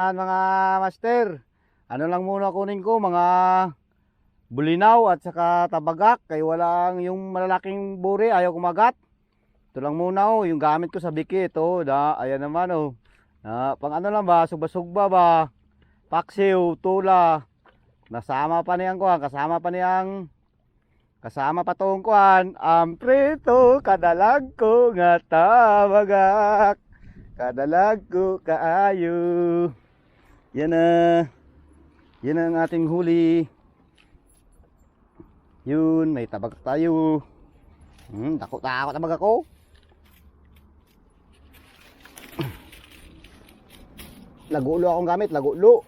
Yan mga master. Ano lang muna kunin ko mga bulinaw at saka tabagak kay walang yung malalaking buri ayaw kumagat. Ito lang muna oh, yung gamit ko sa biki ito. Da, ayan naman oh. Na, pang ano lang ba, sugba-sugba ba, paksiw, tula. Nasama pa niyang kuhan, kasama pa niyang kasama pa tong kuhan, ang prito kadalag ko nga tabagak. Kadalag ko kaayo. Yan na. Yan ang ating huli. Yun, may tabag tayo. Hmm, takot takot tabag ako. Lagulo akong gamit, lagulo.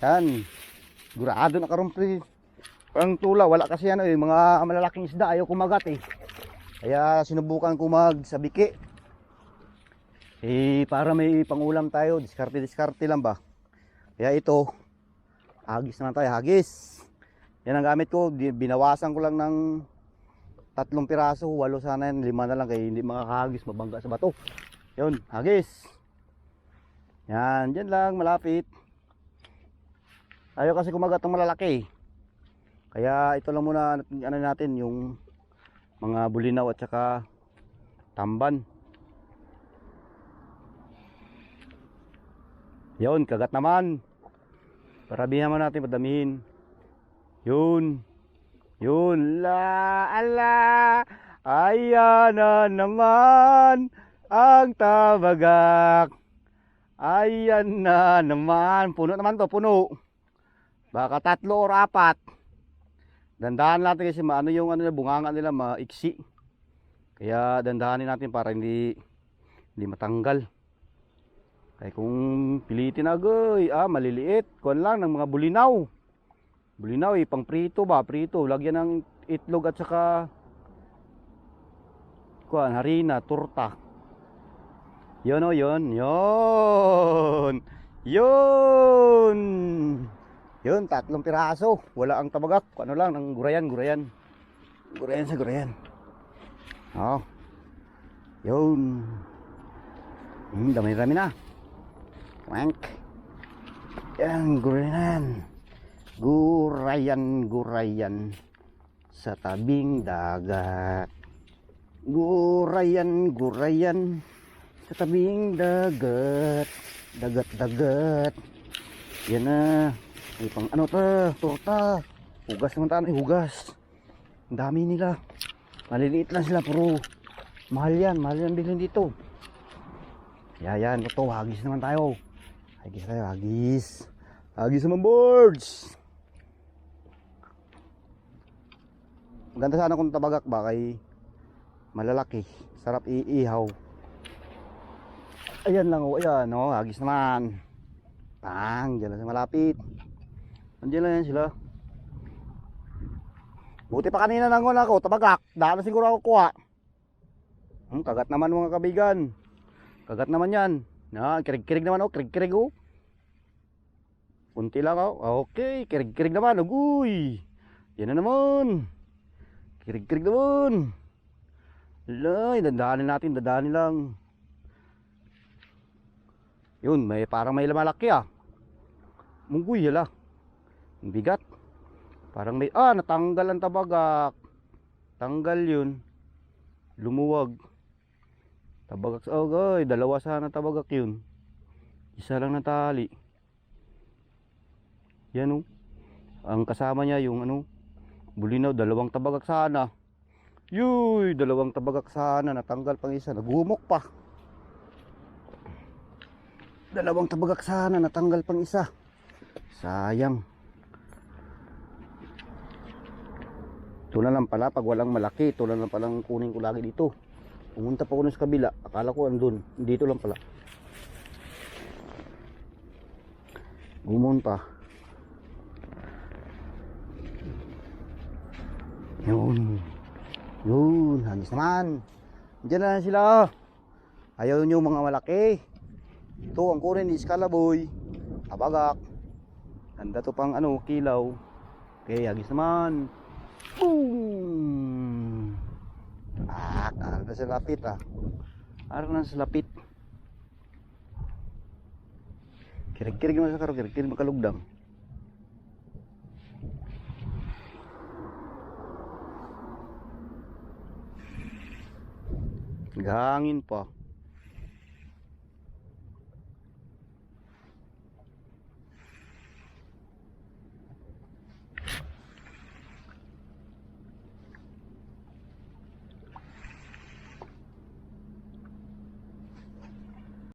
Yan. Gurado na karon pre. Tula, wala kasi ano eh, mga malalaking isda ayaw kumagat eh. Kaya sinubukan ko magsabiki. Eh, para may pangulam tayo, diskarte-diskarte lang ba? Kaya ito, hagis naman tayo, hagis. Yan ang gamit ko, binawasan ko lang ng tatlong piraso, walo sana yan, lima na lang kaya hindi makakahagis, mabangga sa bato. Yun, hagis. Yan, dyan lang, malapit. Ayaw kasi kumagat ng malalaki. Kaya ito lang muna, ano natin, yung mga bulinaw at saka tamban. Yun, kagat naman. Parabihan mo natin, padamihin. Yun. Yun. La, ala. Ayan na naman ang tabagak. Ayan na naman. Puno naman to, puno. Baka tatlo or apat. Dandahan natin kasi maano yung ano, bunganga nila maiksi. Kaya dandahanin natin para hindi hindi matanggal. Kaya kung pilitin agoy, ah, maliliit. Kuan lang ng mga bulinaw. Bulinaw, eh, pang prito ba? Prito. Lagyan ng itlog at saka kuan, harina, turta. Yun o, yun. Yun. Yun. Yun, tatlong piraso. Wala ang tabagak. Ano lang, ng gurayan, gurayan. Gurayan sa gurayan. Oh. Yun. Hmm, dami-dami na. Wank. Yan, gurayan. Gurayan, gurayan. Sa tabing dagat. Gurayan, gurayan. Sa tabing dagat. Dagat, dagat. Yan na. May pang ano to, torta. Hugas naman tayo, ay hugas. Ang dami nila. Maliliit lang sila, pero mahal yan, mahal yan bilhin dito. Kaya yan, ito, hagis naman tayo. Hagis tayo, hagis. Hagis naman, boards. Maganda sana kung tabagak ba kay malalaki. Sarap iihaw. Ayan lang, oh, ayan, oh, hagis naman. Pang, dyan lang sa malapit. Andiyan lang yan sila. Buti pa kanina nangon ako, tabagak. Daan siguro ako kuha. Hmm, kagat naman mga kabigan. Kagat naman yan. Na, kirig-kirig naman oh, kirig-kirig oh. Kunti lang oh. Okay, kirig-kirig naman. Uy. Yan na naman. Kirig-kirig naman. Lay, dandahanin natin, dandahanin lang. Yun, may parang may malaki ah. Mungguy yala. Ang bigat. Parang may, ah, natanggal ang tabagak. Tanggal yun. Lumuwag. Tabagak oh, goy, dalawa sana tabagak yun. Isa lang na tali. Yan oh. Ang kasama niya yung ano, bulinaw, dalawang tabagak sana. Yuy, dalawang tabagak sana, natanggal pang isa, nagumok pa. Dalawang tabagak sana, natanggal pang isa. Sayang. Ito na lang pala, pag walang malaki, ito na lang palang kunin ko lagi dito. Pumunta pa ko nun sa kabila, akala ko andun, dito lang pala. Gumon pa. Yun. Yun, hangis naman. Diyan na sila. Ayaw nyo mga malaki. Ito ang kunin ni Scalaboy. Abagak. Handa to pang ano, kilaw. Okay, hagis naman. Boom! Ah, araw na sa lapit ah. Na sa lapit. Kirig-kirig mo sa karo, kirig-kirig makalugdang. Gahangin pa.